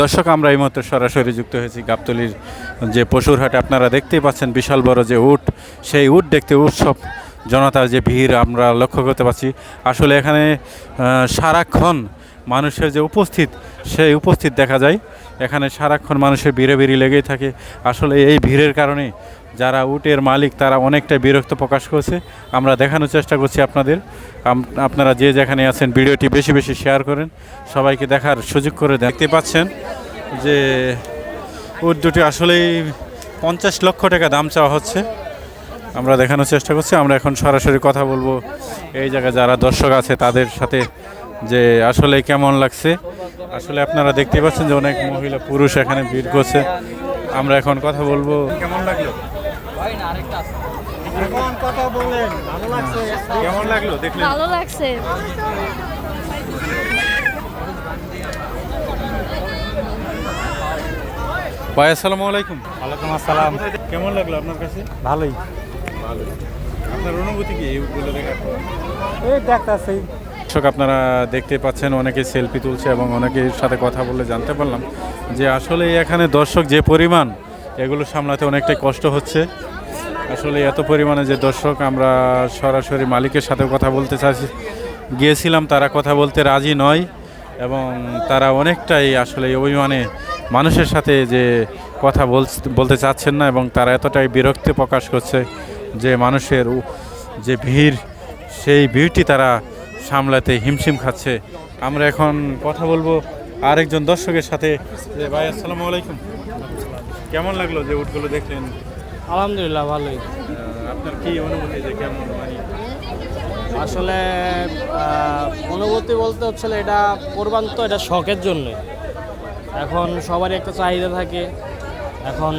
দর্শক, আমরা এই মুহূর্তে সরাসরি যুক্ত হয়েছি গাবতলির যে পশুর হাটে। আপনারা দেখতেই পাচ্ছেন বিশাল বড় যে উট, সেই উট দেখতে উৎসব, জনতার যে ভিড়, আমরা লক্ষ্য করতে পারছি। আসলে এখানে সারাক্ষণ মানুষের যে উপস্থিত, সেই উপস্থিত দেখা যায়। এখানে সারাক্ষণ মানুষের ভিড়ে ভিড়ি লেগেই থাকে। আসলে এই ভিড়ের কারণে যারা উটের মালিক, তারা অনেকটাই বিরক্ত প্রকাশ করছে। আমরা দেখানোর চেষ্টা করছি আপনাদের। আপনারা যে যেখানে আছেন, ভিডিওটি বেশি বেশি শেয়ার করেন। সবাইকে দেখার সুযোগ করে দেখতে পাচ্ছেন যে উট দুটি আসলেই পঞ্চাশ লক্ষ টাকা দাম চাওয়া হচ্ছে। আমরা দেখানোর চেষ্টা করছি। আমরা এখন সরাসরি কথা বলব এই জায়গায় যারা দর্শক আছে, তাদের সাথে যে আসলে কেমন লাগছে। আসলে আপনারা দেখতে পাচ্ছেন যে অনেক মহিলা, পুরুষ এখানে ভিড় করছে। আমরা এখন কথা বলব। কেমন লাগল? এখন কথা বলেন ভালো লাগছে? কেমন লাগল? দেখলেন? ভালো লাগছে। ভাই আসসালামু আলাইকুম। ওয়ালাইকুম আসসালাম। কেমন লাগল আপনার কাছে? ভালোই। ভালো। আপনার অনুভূতি কি এইগুলো দেখার এই দেখতেছি। দর্শক আপনারা দেখতে পাচ্ছেন অনেকে সেলফি তুলছে এবং অনেকের সাথে কথা বলে জানতে পারলাম যে আসলে এখানে দর্শক যে পরিমাণ এগুলো সামলাতে অনেকটাই কষ্ট হচ্ছে। আসলে এত পরিমাণে যে দর্শক, আমরা সরাসরি মালিকের সাথে কথা বলতে চাইছি। গিয়েছিলাম, তারা কথা বলতে রাজি নয় এবং তারা অনেকটাই আসলে অভিমানে মানুষের সাথে যে কথা বল- বলতে চাচ্ছেন না এবং তারা এতটাই বিরক্তি প্রকাশ করছে যে মানুষের যে ভিড়, সেই ভিড়টি তারা সামলাতে হিমশিম খাচ্ছে। আমরা এখন কথা বলব আরেকজন দর্শকের সাথে। যে, ভাই, আসসালামু আলাইকুম। কেমন লাগল যে উটগুলো দেখলেন? আলহামদুলিল্লাহ ভালোই। আপনার কি অনুভূতি যে কেমন মানে আসলে অনুভূতি বলতে হচ্ছে এটা কোরবান তো এটা শখের জন্য। এখন সবারই একটা চাহিদা থাকে। এখন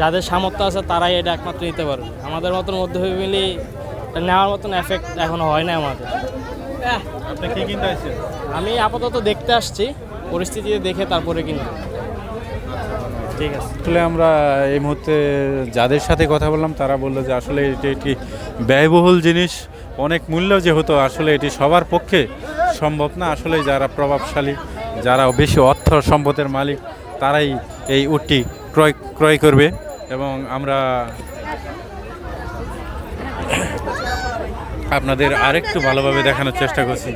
যাদের সামর্থ্য আছে তারাই এটা একমাত্র নিতে পারবে। আমাদের মতন মধ্যফ্যামিলি এটা নেওয়ার মতন এফেক্ট এখনও হয় না আমাদের। আপনি কি কিনতে আসছেন? আমি আপাতত দেখতে আসছি পরিস্থিতি দেখে তারপরে কিনবো। ঠিক আছে। আসলে আমরা এই মুহূর্তে যাদের সাথে কথা বললাম, তারা বলল যে আসলে এটি একটি ব্যয়বহুল জিনিস। অনেক মূল্য যেহেতু আসলে এটি সবার পক্ষে সম্ভব না। আসলে যারা প্রভাবশালী, যারা বেশি অর্থ সম্পদের মালিক, তারাই এই উটটি ক্রয় ক্রয় করবে এবং আমরা আপনাদের আরেকটু ভালোভাবে দেখানোর চেষ্টা করছি।